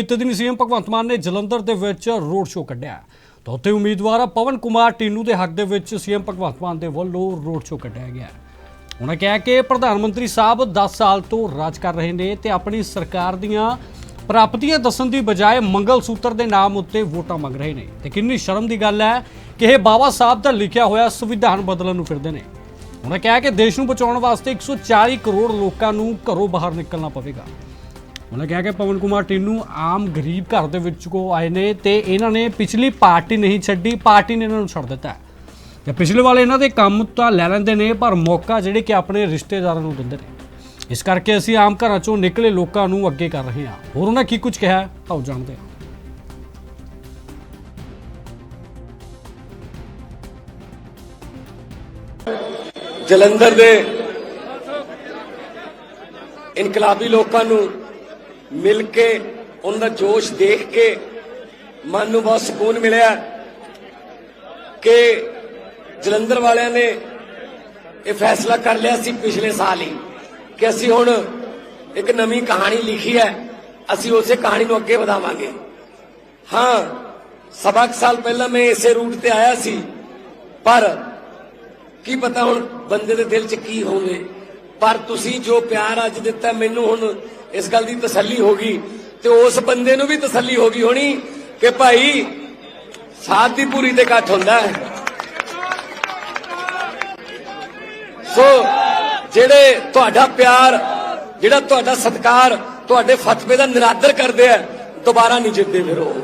ਬੀਤੇ ਦਿਨ ਸੀਐਮ ਭਗਵੰਤ ਮਾਨ ਨੇ ਜਲੰਧਰ ਦੇ ਵਿੱਚ ਰੋਡ ਸ਼ੋਅ ਕੱਢਿਆ ਤਾਂ ਉੱਥੇ ਉਮੀਦਵਾਰ ਪਵਨ ਕੁਮਾਰ ਟੀਨੂ ਦੇ ਹੱਕ ਦੇ ਵਿੱਚ ਸੀਐਮ ਭਗਵੰਤ ਮਾਨ ਦੇ ਵੱਲੋਂ ਰੋਡ ਸ਼ੋਅ ਕੱਢਿਆ ਗਿਆ ਉਹਨਾਂ ਕਿਹਾ ਕਿ ਪ੍ਰਧਾਨ ਮੰਤਰੀ ਸਾਹਿਬ 10 ਸਾਲ ਤੋਂ ਰਾਜ ਕਰ ਰਹੇ ਨੇ ਤੇ ਆਪਣੀ ਸਰਕਾਰ ਦੀਆਂ ਪ੍ਰਾਪਤੀਆਂ ਦੱਸਣ ਦੀ ਬਜਾਏ ਮੰਗਲ ਸੂਤਰ ਦੇ ਨਾਮ ਉੱਤੇ ਵੋਟਾਂ ਮੰਗ ਰਹੇ ਨੇ। ਤੇ ਕਿੰਨੀ ਸ਼ਰਮ ਦੀ ਗੱਲ ਹੈ ਕਿ ਇਹ ਬਾਬਾ ਸਾਹਿਬ ਦਾ ਲਿਖਿਆ ਹੋਇਆ ਸੰਵਿਧਾਨ ਬਦਲਣ ਨੂੰ ਫਿਰਦੇ ਨੇ। ਉਹਨਾਂ ਕਿਹਾ ਕਿ ਦੇਸ਼ ਨੂੰ ਬਚਾਉਣ ਵਾਸਤੇ 140 ਕਰੋੜ ਲੋਕਾਂ ਨੂੰ ਘਰੋਂ ਬਾਹਰ ਨਿਕਲਣਾ ਪਵੇਗਾ। ਉਹਨਾਂ ਕਿਹਾ ਕਿ ਪਵਨ ਕੁਮਾਰ ਟੀਨੂ ਆਮ ਗਰੀਬ ਘਰ ਦੇ ਵਿੱਚ ਕੋ ਆਏ ਨੇ ਤੇ ਇਹਨਾਂ ਨੇ ਪਿਛਲੀ ਪਾਰਟੀ ਨਹੀਂ ਛੱਡੀ, ਪਾਰਟੀ ਨੇ ਇਹਨਾਂ ਨੂੰ ਛੱਡ ਦਿੱਤਾ ਹੈ। ਤੇ ਪਿਛਲੇ ਵਾਲੇ ਇਹਨਾਂ ਦੇ ਕੰਮ ਤਾਂ ਲੈ ਲੈਂਦੇ ਨੇ, ਪਰ ਮੌਕਾ ਜਿਹੜੇ ਕਿ ਆਪਣੇ ਰਿਸ਼ਤੇਦਾਰਾਂ ਨੂੰ ਦਿੰਦੇ ਨੇ। ਇਸ ਕਰਕੇ ਅਸੀਂ ਆਮ ਘਰਾਂ ਚੋਂ ਨਿਕਲੇ ਲੋਕਾਂ ਨੂੰ ਅੱਗੇ ਕਰ ਰਹੇ ਹਾਂ। ਹੋਰ ਉਹਨਾਂ ਕੀ ਕੁਝ ਕਿਹਾ ਆਓ ਜਾਣਦੇ ਹਾਂ। ਜਲੰਧਰ ਦੇ ਇਨਕਲਾਬੀ ਲੋਕਾਂ ਨੂੰ ਮਿਲ ਕੇ, ਉਹਨਾਂ ਦਾ ਜੋਸ਼ ਦੇਖ ਕੇ ਮਨ ਨੂੰ ਬਹੁਤ ਸਕੂਨ ਮਿਲਿਆ ਕਿ ਜਲੰਧਰ ਵਾਲਿਆਂ ਨੇ ਇਹ ਫੈਸਲਾ ਕਰ ਲਿਆ ਸੀ ਪਿਛਲੇ ਸਾਲ ਹੀ ਕਿ ਅਸੀਂ ਹੁਣ ਇੱਕ ਨਵੀਂ ਕਹਾਣੀ ਲਿਖੀ ਹੈ, ਅਸੀਂ ਉਸੇ ਕਹਾਣੀ ਨੂੰ ਅੱਗੇ ਵਧਾਵਾਂਗੇ। ਹਾਂ, ਸਵਾ ਕੁ ਸਾਲ ਪਹਿਲਾਂ ਮੈਂ ਇਸੇ ਰੂਟ ਤੇ ਆਇਆ ਸੀ, ਪਰ ਕੀ ਪਤਾ ਹੁਣ ਬੰਦੇ ਦੇ ਦਿਲ 'ਚ ਕੀ ਹੋਵੇ, ਪਰ ਤੁਸੀਂ ਜੋ ਪਿਆਰ ਅੱਜ ਦਿੱਤਾ, ਮੈਨੂੰ ਹੁਣ ਇਸ ਗੱਲ ਦੀ ਤਸੱਲੀ ਹੋ ਗਈ ਤੇ ਉਸ ਬੰਦੇ ਨੂੰ ਵੀ ਤਸੱਲੀ ਹੋ ਗਈ ਹੋਣੀ ਕਿ ਭਾਈ ਸਾਥ ਦੀ ਪੂਰੀ ਤੇ ਇਕੱਠ ਹੁੰਦਾ ਹੈ। ਸੋ ਜਿਹੜੇ ਤੁਹਾਡਾ ਪਿਆਰ, ਜਿਹੜਾ ਤੁਹਾਡਾ ਸਤਿਕਾਰ ਤੁਹਾਡੇ ਫਤਵੇ ਦਾ ਨਿਰਾਦਰ ਕਰਦੇ ਆ, ਦੁਬਾਰਾ ਨਹੀਂ ਜਿੱਤਦੇ ਫਿਰ ਉਹ।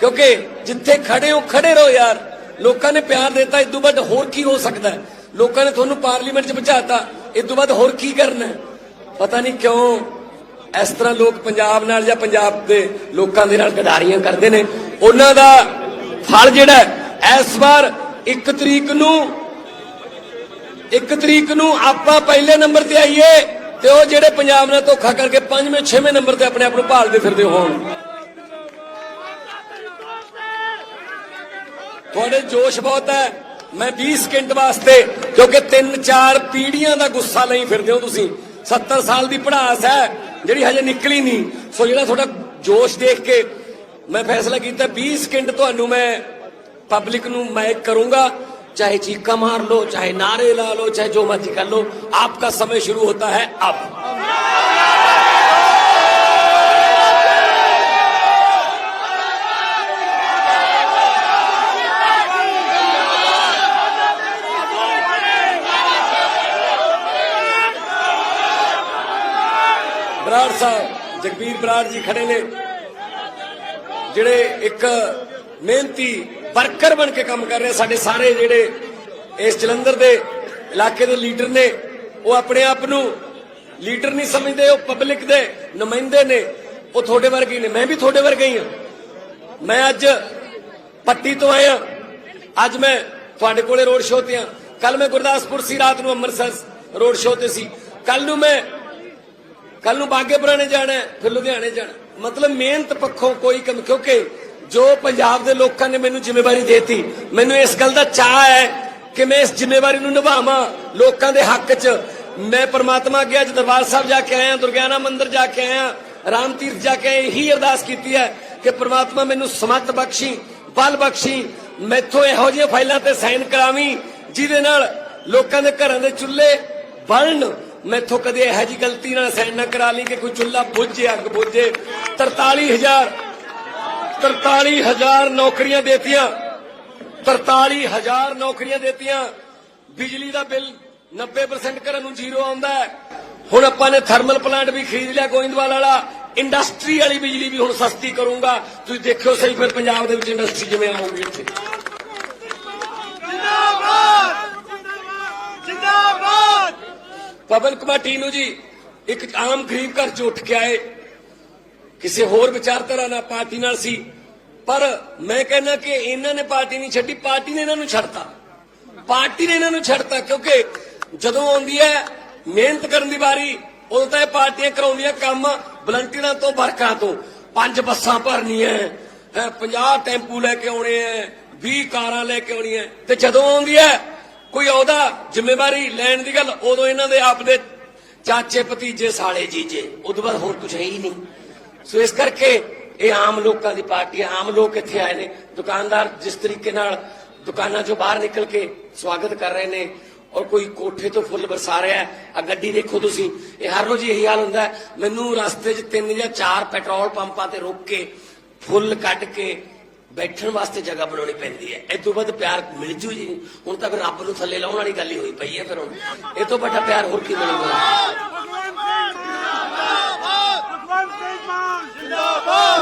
ਕਿਉਂਕਿ ਜਿੱਥੇ ਖੜੇ ਹੋ, ਖੜੇ ਰਹੋ ਯਾਰ। ਲੋਕਾਂ ਨੇ ਪਿਆਰ ਦਿੱਤਾ, ਇਸ ਤੋਂ ਵੱਧ ਹੋਰ ਕੀ ਹੋ ਸਕਦਾ ਲੋਕਾਂ ਨੇ ਤੁਹਾਨੂੰ ਪਾਰਲੀਮੈਂਟ 'ਚ ਬਿਠਾਤਾ, ਇਸ ਤੋਂ ਵੱਧ ਹੋਰ ਕੀ ਕਰਨਾ ਪਤਾ ਨਹੀਂ ਕਿਉਂ ਇਸ ਤਰ੍ਹਾਂ ਲੋਕ ਪੰਜਾਬ ਨਾਲ ਜਾਂ ਪੰਜਾਬ ਦੇ ਲੋਕਾਂ ਦੇ ਨਾਲ ਗਦਾਰੀਆਂ ਕਰਦੇ ਨੇ। ਉਹਨਾਂ ਦਾ ਫਲ ਜਿਹੜਾ ਇਸ ਵਾਰ 1 ਤਰੀਕ ਨੂੰ, ਇੱਕ ਤਰੀਕ ਨੂੰ ਆਪਾਂ ਪਹਿਲੇ ਨੰਬਰ ਤੇ ਆਈਏ ਤੇ ਉਹ ਜਿਹੜੇ ਪੰਜਾਬ ਨਾਲ ਧੋਖਾ ਕਰਕੇ ਪੰਜਵੇਂ, ਛੇਵੇਂ ਨੰਬਰ ਤੇ ਆਪਣੇ ਆਪ ਨੂੰ ਭਾਲਦੇ ਫਿਰਦੇ ਹੋਣ। ਤੁਹਾਡੇ ਜੋਸ਼ ਬਹੁਤ ਹੈ। ਮੈਂ 20 ਸਕਿੰਟ ਵਾਸਤੇ, ਕਿਉਂਕਿ 3-4 ਪੀੜ੍ਹੀਆਂ ਦਾ ਗੁੱਸਾ ਲਈ ਫਿਰਦੇ ਹੋ ਤੁਸੀਂ। 70 ਸਾਲ ਦੀ ਪੜਾਸ ਹੈ। ਜਿਹੜੀ ਹਜੇ ਨਿਕਲੀ ਨਹੀਂ ਸੋ ਜਿਹੜਾ ਤੁਹਾਡਾ ਜੋਸ਼ ਦੇਖ ਕੇ ਮੈਂ ਫੈਸਲਾ ਕੀਤਾ 20 ਸਕਿੰਟ ਤੁਹਾਨੂੰ ਮੈਂ ਪਬਲਿਕ ਨੂੰ ਮਾਈਕ ਕਰੂੰਗਾ चाहे चीका मार लो चाहे नारे ला लो चाहे जो मर्जी कर लो आपका समय शुरू होता है अब ਬਰਾੜ ਸਾਹਿਬ, ਜਗਬੀਰ ਬਰਾੜ ਜੀ ਖੜੇ ਨੇ। ਜਿਹੜੇ ਇੱਕ ਮਿਹਨਤੀ ਵਰਕਰ ਬਣ ਕੇ ਕੰਮ ਕਰ ਰਹੇ, ਸਾਡੇ ਸਾਰੇ ਜਿਹੜੇ ਇਸ ਜਲੰਧਰ ਦੇ ਇਲਾਕੇ ਦੇ ਲੀਡਰ ਨੇ, ਉਹ ਆਪਣੇ ਆਪ ਨੂੰ ਲੀਡਰ ਨਹੀਂ ਸਮਝਦੇ, ਉਹ ਪਬਲਿਕ ਦੇ ਨੁਮਾਇੰਦੇ ਨੇ। ਉਹ ਤੁਹਾਡੇ ਵਰਗੇ ਹੀ ਨੇ। ਮੈਂ ਵੀ ਤੁਹਾਡੇ ਵਰਗਾ ਹੀ ਹਾਂ। ਮੈਂ ਅੱਜ ਪੱਟੀ ਤੋਂ ਆਇਆ। ਅੱਜ ਮੈਂ ਤੁਹਾਡੇ ਕੋਲੇ ਰੋਡ ਸ਼ੋਅ ਤੇ ਆ ਕੱਲ ਮੈਂ ਗੁਰਦਾਸਪੁਰ ਸੀ, ਰਾਤ ਨੂੰ ਅੰਮ੍ਰਿਤਸਰ ਰੋਡ ਸ਼ੋਅ ਤੇ ਸੀ। ਕੱਲ ਨੂੰ ਮੈਂ ਕੱਲ ਨੂੰ ਬਾਗੇ ਪੁਰਾਣੇ ਜਾਣਾ ਫਿਰ ਲੁਧਿਆਣੇ ਜਾਣਾ ਮਤਲਬ ਮਿਹਨਤ ਪੱਖੋਂ ਕੋਈ ਕਮ, ਕਿਉਂਕਿ ਜੋ ਪੰਜਾਬ ਦੇ ਲੋਕਾਂ ਨੇ ਮੈਨੂੰ ਜ਼ਿੰਮੇਵਾਰੀ ਦੇਤੀ, ਮੈਨੂੰ ਇਸ ਗੱਲ ਦਾ ਚਾਹ ਹੈ ਕਿ ਮੈਂ ਇਸ ਜ਼ਿੰਮੇਵਾਰੀ ਨੂੰ ਨਿਭਾਵਾਂ ਲੋਕਾਂ ਦੇ ਹੱਕ 'ਚ। ਮੈਂ ਪ੍ਰਮਾਤਮਾ ਅੱਗੇ ਅੱਜ ਦਰਬਾਰ ਸਾਹਿਬ ਜਾ ਕੇ ਆਇਆ ਦੁਰਗਿਆਨਾ ਮੰਦਿਰ ਜਾ ਕੇ ਆਇਆ, ਰਾਮ ਤੀਰਥ ਜਾ ਕੇ ਇਹੀ ਅਰਦਾਸ ਕੀਤੀ ਹੈ ਕਿ ਪ੍ਰਮਾਤਮਾ ਮੈਨੂੰ ਸਮਤ ਬਖਸ਼ੀ, ਬਲ ਬਖਸ਼ੀ। ਮੈਥੋਂ ਇਹੋ ਜਿਹੀਆਂ ਫਾਈਲਾਂ ਤੇ ਸਾਈਨ ਕਰਾਵੀਂ, ਜਿਹਦੇ ਨਾਲ ਲੋਕਾਂ ਦੇ ਘਰਾਂ ਦੇ ਚੁੱਲ੍ਹੇ ਬਲਣ ਮੈਥੋਂ ਕਦੇ ਇਹੋ ਜਿਹੀ ਗਲਤੀ ਨਾਲ ਸਾਈਨ ਨਾ ਕਰਾ ਲਈ ਕਿ ਕੋਈ ਚੁੱਲ੍ਹਾ ਬੁੱਝੇ, ਅੱਗ ਬੁੱਝੇ। 43000 43000 ਨੌਕਰੀਆਂ ਦੇਤੀਆਂ। 43000 ਨੌਕਰੀਆਂ ਦੇਤੀਆਂ। ਬਿਜਲੀ ਦਾ ਬਿੱਲ 90% ਕਰਨ ਨੂੰ ਜ਼ੀਰੋ ਆਉਂਦਾ ਹੁਣ ਆਪਾਂ ਨੇ ਥਰਮਲ ਪਲਾਂਟ ਵੀ ਖਰੀਦ ਲਿਆ ਗੋਇੰਦਵਾਲ ਵਾਲਾ। ਇੰਡਸਟਰੀ ਵਾਲੀ ਬਿਜਲੀ ਵੀ ਹੁਣ ਸਸਤੀ ਕਰੂੰਗਾ। ਤੁਸੀਂ ਦੇਖਿਓ ਸਹੀ, ਫਿਰ ਪੰਜਾਬ ਦੇ ਵਿੱਚ ਇੰਡਸਟਰੀ ਜਿਵੇਂ ਆਊਗੀ ਇੱਥੇ? ਪਵਨ ਕੁਮਾਰ ਟੀਨੂ ਜੀ ਇੱਕ ਆਮ ਗਰੀਬ ਘਰ ਚ ਉੱਠ ਕੇ ਆਏ। ਕਿਸੇ ਹੋਰ ਵਿਚਾਰਧਾਰਾ ਨਾਲ ਪਾਰਟੀ ਨਾਲ ਸੀ। ਪਰ ਮੈਂ ਕਹਿੰਦਾ ਕਿ ਇਹਨਾਂ ਨੇ ਪਾਰਟੀ ਨਹੀਂ ਛੱਡੀ, ਪਾਰਟੀ ਨੇ ਇਹਨਾਂ ਨੂੰ ਛੱਡਤਾ। ਪਾਰਟੀ ਨੇ ਇਹਨਾਂ ਨੂੰ ਛੱਡਤਾ ਕਿਉਂਕਿ ਜਦੋਂ ਆਉਂਦੀ ਹੈ ਮਿਹਨਤ ਕਰਨ ਦੀ ਵਾਰੀ, ਉਦੋਂ ਤਾਂ ਇਹ ਪਾਰਟੀਆਂ ਕਰਾਉਂਦੀਆਂ ਕੰਮ ਵਲੰਟੀਅਰਾਂ ਤੋਂ, ਵਰਕਰਾਂ ਤੋਂ। ਪੰਜ ਬੱਸਾਂ ਭਰਨੀਆਂ ਹੈ 50 ਟੈਂਪੂ ਲੈ ਕੇ ਆਉਣੇ ਐ 20 ਕਾਰਾਂ ਲੈ ਕੇ ਆਉਣੀਆਂ ਤੇ ਜਦੋਂ ਆਉਂਦੀ ਹੈ ਕੋਈ ਉਹਦਾ ਜ਼ਿੰਮੇਵਾਰੀ ਲੈਣ ਦੀ ਗੱਲ, ਉਦੋਂ ਇਹਨਾਂ ਦੇ ਆਪ ਦੇ ਚਾਚੇ ਭਤੀਜੇ ਸਾਲੇ ਜੀਜੇ, ਉਦੋਂ ਬਾਅਦ ਹੋਰ ਕੁਝ ਹੈ ਹੀ ਨਹੀਂ। ਸੋ ਇਸ ਕਰਕੇ ਇਹ ਆਮ ਲੋਕਾਂ ਦੀ ਪਾਰਟੀ ਆਮ ਲੋਕ ਇੱਥੇ ਆਏ ਨੇ। ਦੁਕਾਨਦਾਰ ਜਿਸ ਤਰੀਕੇ ਨਾਲ ਦੁਕਾਨਾਂ ਚੋਂ ਬਾਹਰ ਨਿਕਲ ਕੇ ਸਵਾਗਤ ਕਰ ਰਹੇ ਨੇ ਔਰ ਕੋਈ ਕੋਠੇ ਤੋਂ ਫੁੱਲ ਬਰਸਾ ਰਿਹਾ ਹੈ ਆ ਗੱਡੀ ਦੇਖੋ ਤੁਸੀਂ, ਇਹ ਹਰ ਰੋਜ਼ ਇਹੀ ਹਾਲ ਹੁੰਦਾ ਮੈਨੂੰ ਰਸਤੇ 'ਚ ਤਿੰਨ ਜਾਂ ਚਾਰ ਪੈਟਰੋਲ ਪੰਪਾਂ ਤੇ ਰੋਕ ਕੇ ਫੁੱਲ ਕੱਢ ਕੇ ਬੈਠਣ ਵਾਸਤੇ ਜਗ੍ਹਾ ਬਣਾਉਣੀ ਪੈਂਦੀ ਹੈ। ਇਹ ਤੋਂ ਵੱਧ ਪਿਆਰ ਮਿਲ ਜੂ ਜੀ। ਹੁਣ ਤਾਂ ਫਿਰ ਰੱਬ ਨੂੰ ਥੱਲੇ ਲਾਉਣ ਵਾਲੀ ਗੱਲ ਹੀ ਹੋਈ ਪਈ ਹੈ ਫਿਰ ਹੁਣ। ਇਹ ਤੋਂ ਵੱਡਾ ਪਿਆਰ ਹੋਰ ਕੀ ਮਿਲੂਗਾ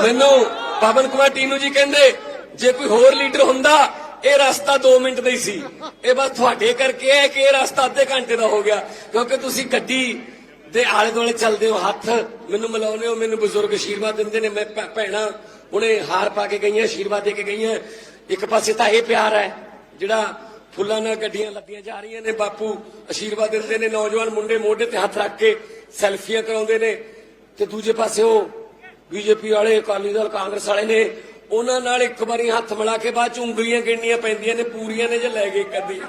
ਮੈਨੂੰ ਪਵਨ ਕੁਮਾਰ ਟੀਨੂ ਜੀ ਕਹਿੰਦੇ, ਜੇ ਕੋਈ ਹੋਰ ਲੀਡਰ ਹੁੰਦਾ, ਇਹ ਰਸਤਾ 2 ਮਿੰਟ ਦਾ ਹੀ ਸੀ। ਇਹ ਬਸ ਤੁਹਾਡੇ ਕਰਕੇ ਹੈ ਕਿ ਇਹ ਰਸਤਾ ਅੱਧੇ ਘੰਟੇ ਦਾ ਹੋ ਗਿਆ। ਕਿਉਂਕਿ ਤੁਸੀਂ ਗੱਡੀ ਦੇ ਆਲੇ ਦੁਆਲੇ ਚੱਲਦੇ ਹੋ, ਹੱਥ ਮੈਨੂੰ ਮਿਲਾਉਂਦੇ ਹੋ, ਮੈਨੂੰ ਬਜ਼ੁਰਗ ਆਸ਼ੀਰਵਾਦ ਦਿੰਦੇ ਨੇ, ਮੈਂ ਭੈ- ਭੈਣਾਂ ਹੁਣੇ ਹਾਰ ਪਾ ਕੇ ਗਈਆਂ ਆਸ਼ੀਰਵਾਦ ਦੇ ਕੇ ਗਈਆਂ। ਇੱਕ ਪਾਸੇ ਤਾਂ ਇਹ ਪਿਆਰ ਹੈ, ਜਿਹੜਾ ਫੁੱਲਾਂ ਨਾਲ ਗੱਡੀਆਂ ਲੱਦੀਆਂ ਜਾ ਰਹੀਆਂ ਨੇ, ਬਾਪੂ ਆਸ਼ੀਰਵਾਦ ਦਿੰਦੇ ਨੇ, ਨੌਜਵਾਨ ਮੁੰਡੇ ਮੋਢੇ ਤੇ ਹੱਥ ਰੱਖ ਕੇ ਸੈਲਫੀਆਂ ਕਰਾਉਂਦੇ ਨੇ। ਤੇ ਦੂਜੇ ਪਾਸੇ ਉਹ ਬੀਜੇਪੀ ਵਾਲੇ, ਅਕਾਲੀ ਦਲ, ਕਾਂਗਰਸ ਵਾਲੇ ਨੇ, ਉਹਨਾਂ ਨਾਲ ਇੱਕ ਵਾਰੀ ਹੱਥ ਮਿਲਾ ਕੇ ਬਾਅਦ ਚ ਉਂਗਲੀਆਂ ਗਿਣਨੀਆਂ ਪੈਂਦੀਆਂ ਨੇ, ਪੂਰੀਆਂ ਨੇ ਜੇ ਲੈ ਗਏ ਕਦੀ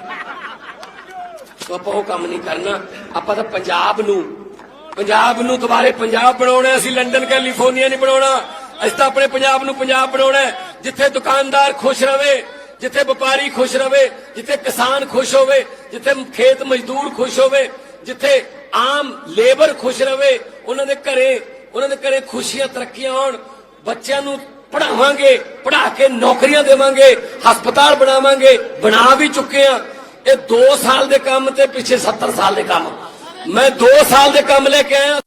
ਆਪਾਂ ਉਹ ਕੰਮ ਨਹੀਂ ਕਰਨਾ। ਆਪਾਂ ਤਾਂ ਪੰਜਾਬ ਨੂੰ ਪੰਜਾਬ ਨੂੰ ਦੁਬਾਰੇ ਪੰਜਾਬ ਬਣਾਉਣਾ ਅਸੀਂ ਲੰਡਨ, ਕੈਲੀਫੋਰਨੀਆ ਨਹੀਂ ਬਣਾਉਣਾ। ਅਸੀਂ ਤਾਂ ਆਪਣੇ ਪੰਜਾਬ ਨੂੰ ਪੰਜਾਬ ਬਣਾਉਣਾ ਜਿੱਥੇ ਦੁਕਾਨਦਾਰ ਖੁਸ਼ ਰਵੇ, ਜਿੱਥੇ ਵਪਾਰੀ ਖੁਸ਼ ਰਵੇ, ਜਿੱਥੇ ਕਿਸਾਨ ਖੁਸ਼ ਹੋਵੇ, ਜਿੱਥੇ ਖੇਤ ਮਜ਼ਦੂਰ ਖੁਸ਼ ਹੋਵੇ, ਜਿੱਥੇ ਆਮ ਲੇਬਰ ਖੁਸ਼ ਰਵੇ, ਉਹਨਾਂ ਦੇ ਘਰੇ, ਉਹਨਾਂ ਦੇ ਘਰੇ ਖੁਸ਼ੀਆਂ ਤਰੱਕੀਆਂ ਆਉਣ, ਬੱਚਿਆਂ ਨੂੰ ਪੜਾਵਾਂਗੇ ਪੜਾ ਕੇ ਨੌਕਰੀਆਂ ਦੇਵਾਂਗੇ, ਹਸਪਤਾਲ ਬਣਾਵਾਂਗੇ, ਬਣਾ ਵੀ ਚੁੱਕੇ ਆ ਇਹ 2 ਸਾਲ ਦੇ ਕੰਮ ਤੇ ਪਿੱਛੇ 70 ਸਾਲ ਦੇ ਕੰਮ। ਮੈਂ 2 ਸਾਲ ਦੇ ਕੰਮ ਲੈ ਕੇ ਆਇਆ।